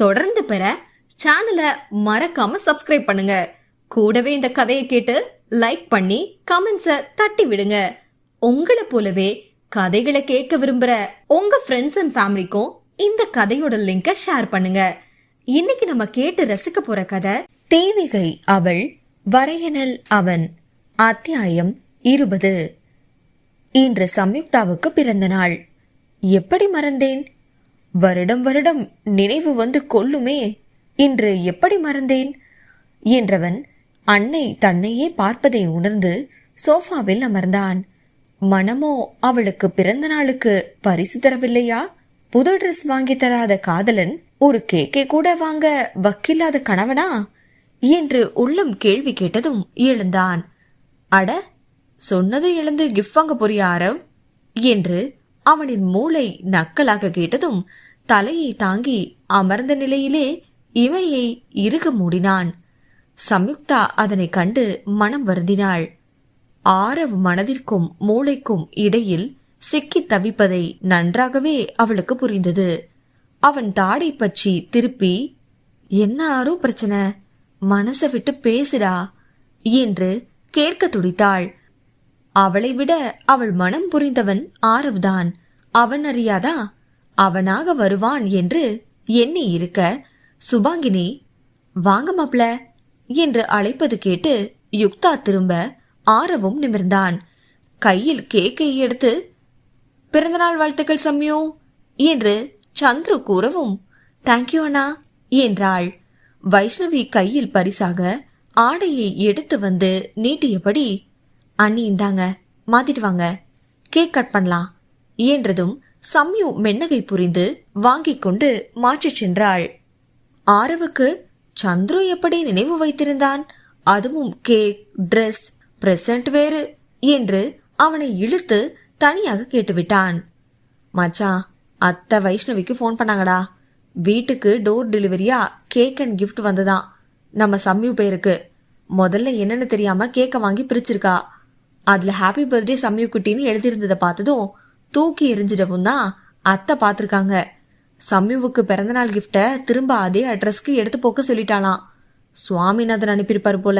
தொடர்ந்து பெற சேனலை மறக்காம சப்ஸ்கிரைப் பண்ணுங்க. கூடவே இந்த கதையை கேட்டு லைக் பண்ணி கமெண்ட்ஸை தட்டி விடுங்க. உங்களை போலவே கதைகளை கேட்க விரும்புற உங்க ஃப்ரெண்ட்ஸ் அண்ட் ஃபேமிலிக்கும் இந்த கதையோட லிங்கை ஷேர் பண்ணுங்க. இன்னைக்கு நம்ம கேட்டு ரசிக்க போற கதை தேவிகை அவள் வரையனல் அவன் அத்தியாயம் இருபது. இன்று சம்யுக்தாவுக்கு பிறந்த நாள். எப்படி மறந்தேன்? வருடம் வருடம் நினைவு வந்து கொள்ளுமே. இன்று எப்படி மறந்தேன்? என்றவன் அன்னை தன்னையே பார்ப்பதை உணர்ந்து சோஃபாவில் அமர்ந்தான். மனமோ அவளுக்கு பிறந்த நாளுக்கு பரிசு தரவில்லையா? புது ட்ரெஸ் வாங்கி தராத காதலன் ஒரு கேக்கை கூட வாங்க வக்கில்லாத கணவனா? என்று உள்ளம் கேள்வி கேட்டதும் எழுந்தான். அட சொன்னது எழுந்து கிஃப்ட் வாங்க போறிய ஆரவ்? என்று அவனின் மூளை நக்கலாக கேட்டதும் தலையை தாங்கி அமர்ந்த நிலையிலே இமையை இறுக மூடினான். சம்யுக்தா அதனை கண்டு மனம் வருந்தினாள். ஆரவ் மனதிற்கும் மூளைக்கும் இடையில் சிக்கித் தவிப்பதை நன்றாகவே அவளுக்கு புரிந்தது. அவன் தாடை பற்றி திருப்பி என்ன ஆரோ பிரச்சனை? மனசை விட்டு பேசுடா என்று கேட்க துடித்தாள். அவளை விட அவள் மனம் புரிந்தவன் ஆரவ்தான். அவன் அறியாதா? அவனாக வருவான் என்று எண்ணி இருக்க சுபாங்கினி வாங்க மாப்ள என்று அழைப்பது கேட்டு யுக்தா திரும்ப ஆரவும் நிமிர்ந்தான். கையில் கேக்கை எடுத்து பிறந்தநாள் வாழ்த்துக்கள் சம்யு என்று சந்துரு கூறவும் தேங்க்யூ அண்ணா என்றாள். வைஷ்ணவி கையில் பரிசாக ஆடையை எடுத்து வந்து நீட்டியபடி அண்ணி இந்தாங்க மாத்திட்டு வாங்க கேக் கட் பண்ணலாம் என்றதும் சம்யு மென்னகை புரிந்து வாங்கிக் கொண்டு மாற்றிச் சென்றாள். ஆரவுக்கு சந்துரு எப்படி நினைவு வைத்திருந்தான்? அதுவும் கேக் ட்ரெஸ் பிரசன்ட் வேறு என்று அவனை இழுத்து தனியாக கேட்டுவிட்டான். மச்சான் அத்தை வைஷ்ணவிக்கு ஃபோன் பண்ணாங்கடா. வீட்டுக்கு டோர் டெலிவரியா கேக் அண்ட் கிஃப்ட் வந்ததான் நம்ம சம்யு பேருக்கு. முதல்ல என்னன்னு தெரியாம கேக்க வாங்கி பிரிச்சிருக்கா. அதுல ஹாப்பி பர்த்டே சம்யு குட்டின்னு எழுதியிருந்ததை பார்த்ததும் தூக்கி எரிஞ்சிடவும் தான் அத்தை பார்த்துருக்காங்க. சம்யுவுக்கு பிறந்தநாள் கிஃப்டை திரும்ப அதே அட்ரஸ்க்கு எடுத்து போக்க சொல்லிட்டாளாம். சுவாமிநாதன் அனுப்பியிருப்பார் போல.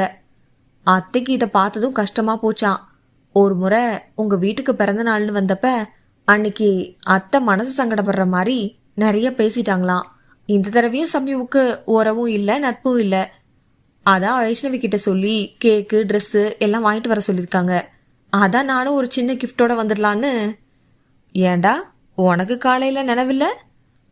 அத்தைக்கு இதை பார்த்ததும் கஷ்டமா போச்சான் ஒரு முறை உங்க வீட்டுக்கு பிறந்த நாள்னு வந்தப்ப அன்னைக்கு அத்தை மனசு சங்கடப்படுற மாதிரி நிறைய பேசிட்டாங்களாம். இந்த தடவையும் சம்யுவுக்கு உறவும் இல்லை நட்பும் இல்லை. அதான் வைஷ்ணவி கிட்ட சொல்லி கேக்கு ட்ரெஸ்ஸு எல்லாம் வாங்கிட்டு வர சொல்லியிருக்காங்க. அதான் நானும் ஒரு சின்ன கிஃப்டோட வந்துடலான்னு ஏண்டா உனக்கு காலையில நினைவில்ல?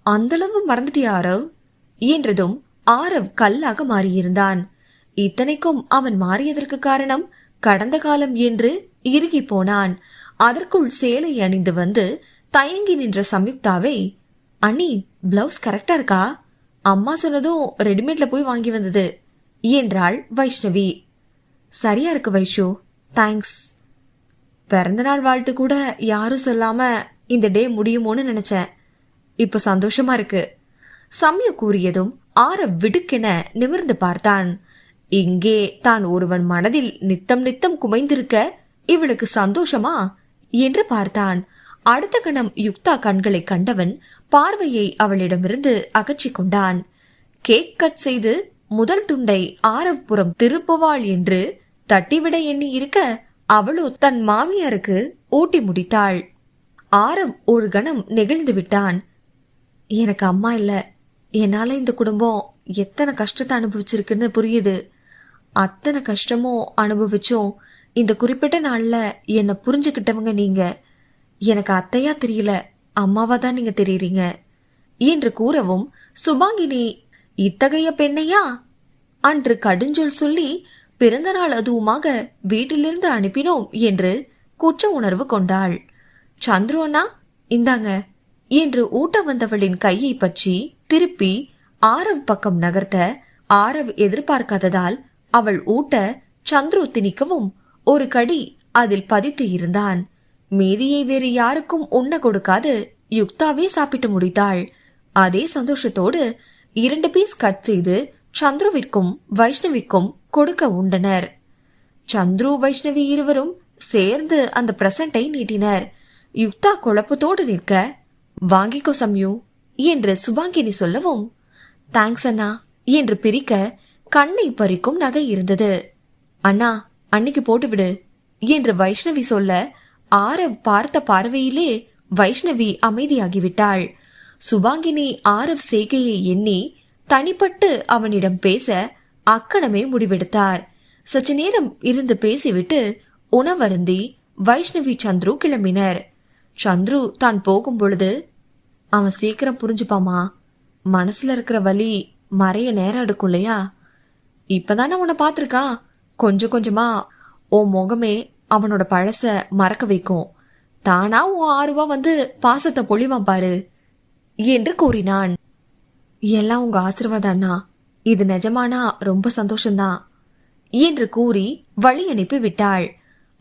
அந்தளவு மறந்துட்டியா ஆரவ்? என்றதும் ஆரவ் கல்லாக மாறியிருந்தான். இத்தனைக்கும் அவன் மாறியதற்கு காரணம் கடந்த காலம் என்று இறுகி போனான். அதற்குள் சேலை அணிந்து வந்து தயங்கி நின்ற சம்யுக்தாவை அண்ணி பிளவுஸ் கரெக்டா இருக்கா? அம்மா சொன்னதும் ரெடிமேட்ல போய் வாங்கி வந்தது என்றாள் வைஷ்ணவி. சரியா இருக்கு வைஷு தேங்க்ஸ் பிறந்தநாள் வாழ்த்து கூட யாரும் சொல்லாம இந்த டே முடியுமோன்னு நினைச்சேன். இப்ப சந்தோஷமா இருக்கு. சம்யு கூறியதும் ஆற விடுக்கென நிமிர்ந்து பார்த்தான். இங்கே தான் ஒருவன் மனதில் நித்தம் நித்தம் குமைந்திருக்க இவளுக்கு சந்தோஷமா என்று பார்த்தான். அடுத்த கணம் யுக்தா கண்களை கண்டவன் பார்வையை அவளிடமிருந்து அகற்றிக் கொண்டான். கேக் கட் செய்து முதல் துண்டை ஆரவ்புறம் திருப்புவாள் என்று தட்டிவிட எண்ணி இருக்க அவளோ தன் மாமியாருக்கு ஊட்டி முடித்தாள். ஆரவ் ஒரு கணம் நெகிழ்ந்து விட்டான். எனக்கு அம்மா இல்ல. என்னால இந்த குடும்பம் எத்தனை கஷ்டத்தை அனுபவிச்சிருக்குன்னு புரியுது. அத்தனை கஷ்டமும் அனுபவிச்சும் இந்த குறிப்பிட்ட நாள்ல என்னை புரிஞ்சுக்கிட்டவங்க நீங்க. எனக்கு அத்தையா தெரியல. அம்மாவா தான் நீங்க தெரியுறீங்க. என்று கூறவும் சுபாங்கினி இத்தகைய பெண்ணையா? அன்று கடுஞ்சொல் சொல்லி பிறந்தநாள் அதுவுமாக வீட்டிலிருந்து அனுப்பினோம் என்று குற்ற உணர்வு கொண்டாள். சந்துரு அண்ணா இந்தாங்க. என்று ஊட்ட வந்தவளின் கையை பற்றி திருப்பி ஆரவ் பக்கம் நகர்த்த ஆரவ் எதிர்பார்க்காததால் அவள் ஊட்ட சந்துரு திணிக்கவும் ஒரு கடி அதில் பதித்து இருந்தான். மீதியை வேறு யாருக்கும் உண்ண கொடுக்காது யுக்தாவே சாப்பிட்டு முடித்தாள். அதே சந்தோஷத்தோடு இரண்டு பீஸ் கட் செய்து சந்துருவிற்கும் வைஷ்ணவிக்கும் கொடுக்க உண்டனர். சந்துரு வைஷ்ணவி இருவரும் சேர்ந்து அந்த பிரசண்டை நீட்டினர். யுக்தா குழப்பத்தோடு நிற்க வாங்கிக்கோ சம்யு என்று சுபாங்கினி சொல்லவும் தேங்க்ஸ் அண்ணா என்று பிரிக்க கண்ணை பறிக்கும் நகை இருந்தது. அண்ணா அன்னைக்கு போட்டுவிடு என்று வைஷ்ணவி சொல்ல ஆரவ் பார்த்த பார்வையிலே வைஷ்ணவி அமைதியாகிவிட்டாள். சுபாங்கினி ஆரவ் செய்கையை எண்ணி தனிப்பட்டு அவனிடம் பேச அக்கணமே முடிவெடுத்தார். சற்று நேரம் இருந்து பேசிவிட்டு உணவருந்தி வைஷ்ணவி சந்துரு கிளம்பினர். சந்துரு தான் போகும் பொழுது அவன் சீக்கிரம் புரிஞ்சுப்பாமா மனசுல இருக்கிற வலி மறைய நேரம் எடுக்கும் இல்லையா? இப்பதானே உன்னை பார்த்திருக்கான். கொஞ்சம் கொஞ்சமா உன் முகமே அவனோட பழச மறக்க வைக்கும். தானா உன் ஆர்வா வந்து பாசத்தை பொழிவான் பாரு என்று கூறினான். எல்லாம் உங்க ஆசீர்வாதம் அண்ணா. இது நிஜமானா ரொம்ப சந்தோஷம்தான். என்று கூறி வழி அனுப்பி விட்டாள்.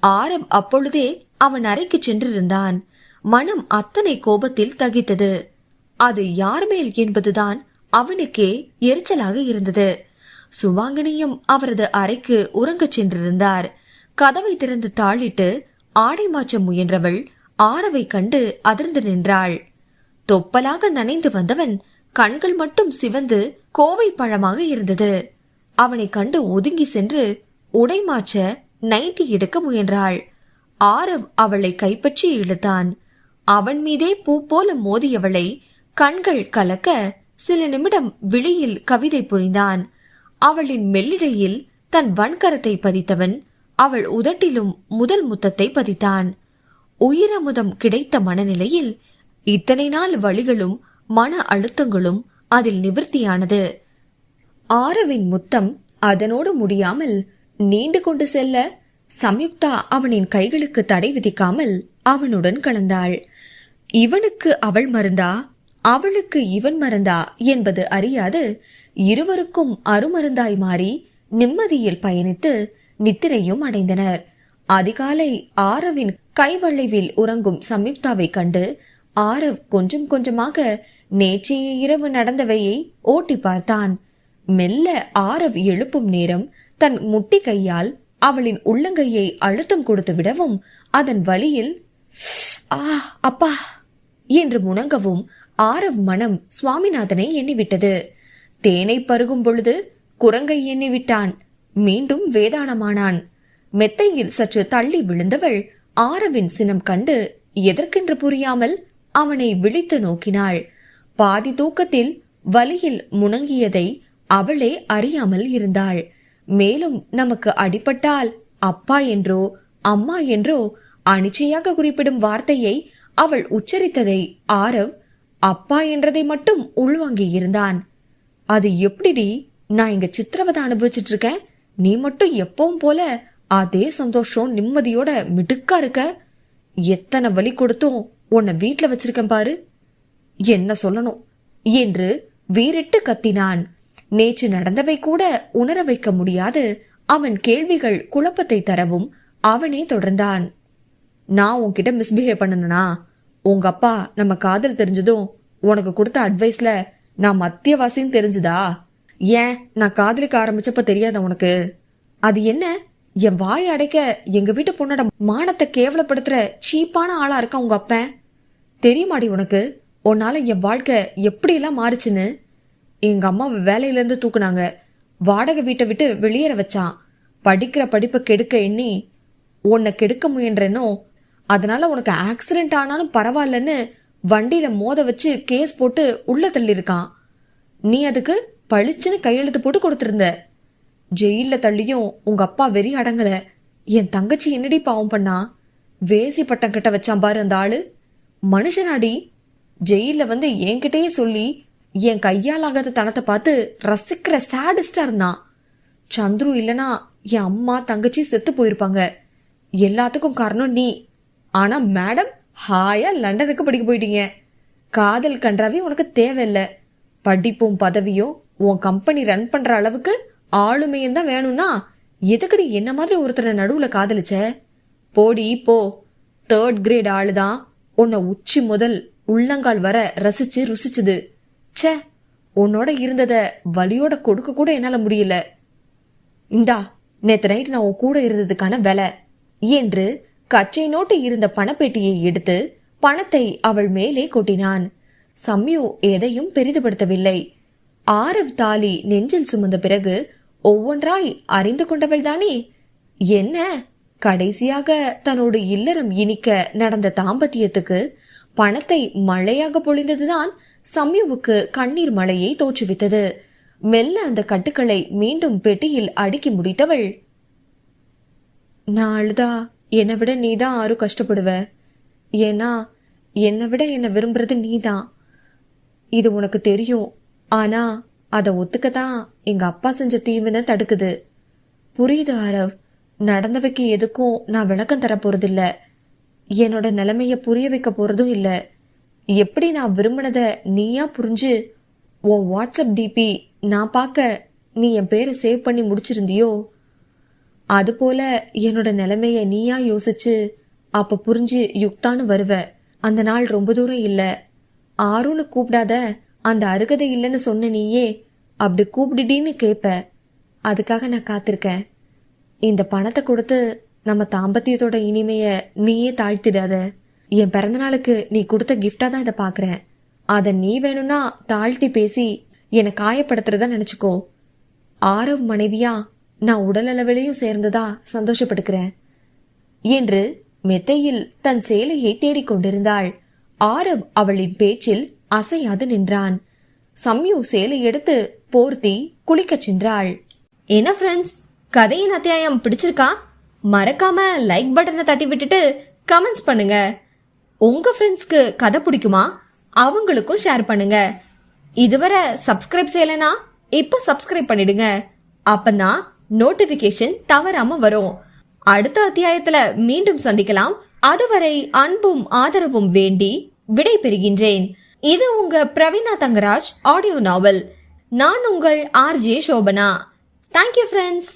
ஆரவ் அப்பொழுதே அவன் அறைக்கு சென்றிருந்தான். மனம் அத்தனை கோபத்தில் தகித்தது. அது யார் மேல் என்பதுதான் அவனுக்கே எரிச்சலாக இருந்தது. சுவாங்கினியும் அவரது அறைக்கு உறங்கச் சென்றிருந்தார். கதவை திறந்து தாளிட்டு ஆடை மாற்ற முயன்றவள் ஆரவை கண்டு அதிர்ந்து நின்றாள். தொப்பலாக நனைந்து வந்தவன் கண்கள் மட்டும் சிவந்து கோவை பழமாக இருந்தது. அவனை கண்டு ஒதுங்கி சென்று உடை மாற்ற நைட்டி எடுக்க முயன்றாள். ஆரவ் அவளை கைப்பற்றி இழுத்தான். அவன் மீதே பூ போல மோதியவளை கண்கள் கலக்க சில நிமிடம் விழியில் கவிதை புரிந்தான். அவளின் மெல்லிடையில் தன் வன்கரத்தை பதித்தவன் அவள் உதட்டிலும் முதல் முத்தத்தை பதித்தான். உயிரமுதம் கிடைத்த மனநிலையில் இத்தனை நாள் வழிகளும் மன அழுத்தங்களும் அதில் நிவர்த்தியானது. ஆரவின் முத்தம் அதனோடு முடியாமல் நீண்டு கொண்டு செல்ல சம்யுக்தா அவனின் கைகளுக்கு தடை விதிக்காமல் அவனுடன் கலந்தாள். இவனுக்கு அவள் மருந்தா? அவளுக்கு இவன் மருந்தா என்பது அறியாது. இருவருக்கும் அருமருந்தாய் மாறி நிம்மதியில் பயணித்து நித்திரையும் அடைந்தனர். அதிகாலை ஆரவின் கைவளைவில் உறங்கும் சம்யுக்தாவை கண்டு ஆரவ் கொஞ்சம் கொஞ்சமாக நேற்றைய இரவு நடந்தவையை ஓட்டி பார்த்தான். மெல்ல ஆரவ் எழுப்பும் நேரம் தன் முட்டி கையால் அவளின் உள்ளங்கையை அழுத்தம் கொடுத்து விடவும் அதன் வழியில் ஆ அப்பா என்று முணங்கவும் ஆரவ் மனம் சுவாமிநாதனை எண்ணிவிட்டது. தேனை பருகும் பொழுது குரங்கை எண்ணிவிட்டான். மீண்டும் வேதாளமானான். மெத்தையில் சற்று தள்ளி விழுந்தவள் ஆரவின் சினம் கண்டு எதற்கென்று புரியாமல் அவனை விழித்து நோக்கினாள். பாதி தூக்கத்தில் வலியில் முணங்கியதை அவளே அறியாமல் இருந்தாள். மேலும் நமக்கு அடிபட்டால் அப்பா என்றோ அம்மா என்றோ அனிச்சையாக குறிப்பிடும் வார்த்தையை அவள் உச்சரித்ததை ஆரவ் அப்பா என்றதை மட்டும் உள்வாங்கி இருந்தான். அது எப்படிடி நான் இங்க சித்திரவதை அனுபவிச்சிட்டு இருக்கேன்? நீ மட்டும் எப்பவும் போல அதே சந்தோஷம் நிம்மதியோட மிடுக்கா இருக்க? எத்தனை வழி கொடுத்தும் உன்னை வீட்டில் வச்சிருக்கேன் பாரு. என்ன சொல்லணும்? என்று வீரிட்டு கத்தினான். நேற்று நடந்தவை கூட உணர வைக்க முடியாது. அவன் கேள்விகள் குழப்பத்தை தரவும் அவனே தொடர்ந்தான். நான் உன்கிட்ட மிஸ்பிஹேவ் பண்ணனா உங்க அப்பா நம்ம காதல் தெரிஞ்சதும் உனக்கு கொடுத்த அட்வைஸ்ல நான் மத்தியவாசின்னு தெரிஞ்சுதா? ஏன்? நான் காதலிக்க ஆரம்பிச்சப்ப தெரியாத உனக்கு? அது என்ன? என் வாய் அடைக்க எங்க வீட்டு பொண்ணோட மானத்தை கேவலப்படுத்துற சீப்பான ஆளா இருக்கா உங்க அப்பன் தெரியுமாடி உனக்கு? உன்னால என் வாழ்க்கை எப்படியெல்லாம் மாறுச்சுன்னு? எங்க அம்மா வேலையில இருந்து தூக்குனாங்க. வாடகை வீட்டை விட்டு வெளியேற வச்சான். படிக்கிற படிப்பை கெடுக்க எண்ணி உன்னை கெடுக்க முயன்றனோ அதனால உனக்கு ஆக்சிடென்ட் ஆனாலும் பரவாயில்லன்னு வண்டியில மோத வச்சு கேஸ் போட்டு உள்ள தள்ளியிருக்கான். நீ அதுக்கு பளிச்சுன்னு கையெழுத்து போட்டு கொடுத்துருந்த. ஜெயில தள்ளியும் உங்க அப்பா வெறி அடங்கல. என் தங்கச்சி என்னடி பாவம் பண்ணா? வேசி பட்டம் கிட்ட வச்சான் பாரு அந்த ஆளு. மனுஷனாடி. ஜெயில வந்து என்கிட்டயே சொல்லி என் கையால் ஆகாத தனத்தை பார்த்து ரசிக்கிற சேடஸ்டா இருந்தான் சந்துரு இல்லனா என் அம்மா தங்கச்சி செத்து போயிருப்பாங்க. எல்லாத்துக்கும் காரணம் நீ. ஆனா மேடம் ஹாயா லண்டனுக்கு படிக்க போயிட்டீங்க. காதல் கன்றாவே உனக்கு தேவையில்லை. படிப்பும் பதவியும் உன் கம்பெனி ரன் பண்ற அளவுக்கு ஆளுமையும் தான் வேணும்னா எதுக்கடி என்ன மாதிரி ஒருத்தரை நடுவுல காதலிச்ச? போடி போ. தேர்ட் கிரேட் ஆளுதான். உன்னை உச்சி முதல் உள்ளங்கால் வர ரசிச்சு ருசிச்சுது. ச்சே உன்னோட இருந்தத வலியோட கொடுக்க கூட என்னால முடியல. இந்தா நேற்று நைட் நான் உன் கூட இருந்ததுக்கான விலை. என்று கச்சை நோட்டு இருந்த பணப்பெட்டியை எடுத்து பணத்தை அவள் மேலே கொட்டினான். சம்யு எதையும் பெரிதுபடுத்தவில்லை. ஆரவ் தாலி நெஞ்சில் சுமந்த பிறகு ஒவ்வொன்றாய் அறிந்து கொண்டவள்தானே என்ன? கடைசியாக தன்னோட இல்லறம் இனிக்க நடந்த தாம்பத்தியத்துக்கு பணத்தை மழையாக பொழிந்ததுதான் சம்யுவுக்கு கண்ணீர் மழையை தோற்றுவித்தது. மெல்ல அந்த கட்டுக்களை மீண்டும் பெட்டியில் அடுக்கி முடித்தவள் நான் அழுதா என்னை விட நீதான் ஆறு கஷ்டப்படுவ. ஏன்னா என்னை விட என்னை விரும்புறது நீதான். இது உனக்கு தெரியும். ஆனா அதை ஒத்துக்கத்தான் எங்க அப்பா செஞ்ச தீவினை தடுக்குது. புரியுது ஆரவ். நடந்தவைக்கு எதுக்கும் நான் விளக்கம் தரப்போறதில்ல என்னோட நிலைமைய புரிய வைக்க போறதும் இல்ல. எப்படி நான் விரும்பினத நீயா புரிஞ்சு உன் வாட்ஸ்அப் டிபி நான் பார்க்க நீ என் பேரை சேவ் பண்ணி முடிச்சிருந்தியோ? அதுபோல என்னோட நிலைமைய நீயா யோசிச்சு அப்ப புரிஞ்சு யுக்தான்னு வருவ. அந்த நாள் ரொம்ப தூரம் இல்ல. ஆறுன்னு கூப்பிடாத அந்த அருகதை இல்லைன்னு சொன்ன நீயே அப்படி கூப்பிடுடின்னு கேட்பேன் அதுக்காக நான் காத்திருக்கேன். இந்த பணத்தை கொடுத்து நம்ம தாம்பத்தியத்தோட இனிமைய நீயே தாழ்த்திடாத. என் பிறந்தநாளுக்கு நீ கொடுத்த கிஃப்டா தான் இதை பாக்குறேன். அதை நீ வேணும்னா தாழ்த்தி பேசி என்னை காயப்படுத்துறதா நினைச்சுக்கோ. ஆரவ் மனைவியா நான் உடலளவிலையும் சேர்ந்ததா சந்தோஷப்படுக்கிறேன். என்று மெத்தையில் தன் சேலையை தேடிக் கொண்டிருந்தாள். ஆரவ் அவளின் பேச்சில் அசையாது நின்றான். சம்யு சேலை எடுத்து போர்த்தி குளிக்கச் சென்றாள். என்ன ஃப்ரெண்ட்ஸ் கதையின் அத்தியாயம் பிடிச்சிருக்கா? மறக்காம லைக் பட்டனை தட்டி விட்டுட்டு கமெண்ட்ஸ் பண்ணுங்க. உங்க ஃப்ரெண்ட்ஸ்க்கு கதை பிடிக்குமா? அவங்களுக்கும் ஷேர் பண்ணுங்க. இதுவரை சப்ஸ்கிரைப் செய்யலைனா இப்போ சப்ஸ்கிரைப் பண்ணிடுங்க. அப்பதான் நோட்டிபிகேஷன் தவறாம வரும். அடுத்த அத்தியாயத்துல மீண்டும் சந்திக்கலாம். அதுவரை அன்பும் ஆதரவும் வேண்டி விடை பெறுகின்றேன் இது உங்க பிரவீனா தங்கராஜ் ஆடியோ நாவல். நான் உங்கள் ஆர்ஜே சோபனா தேங்க்யூ ஃப்ரெண்ட்ஸ்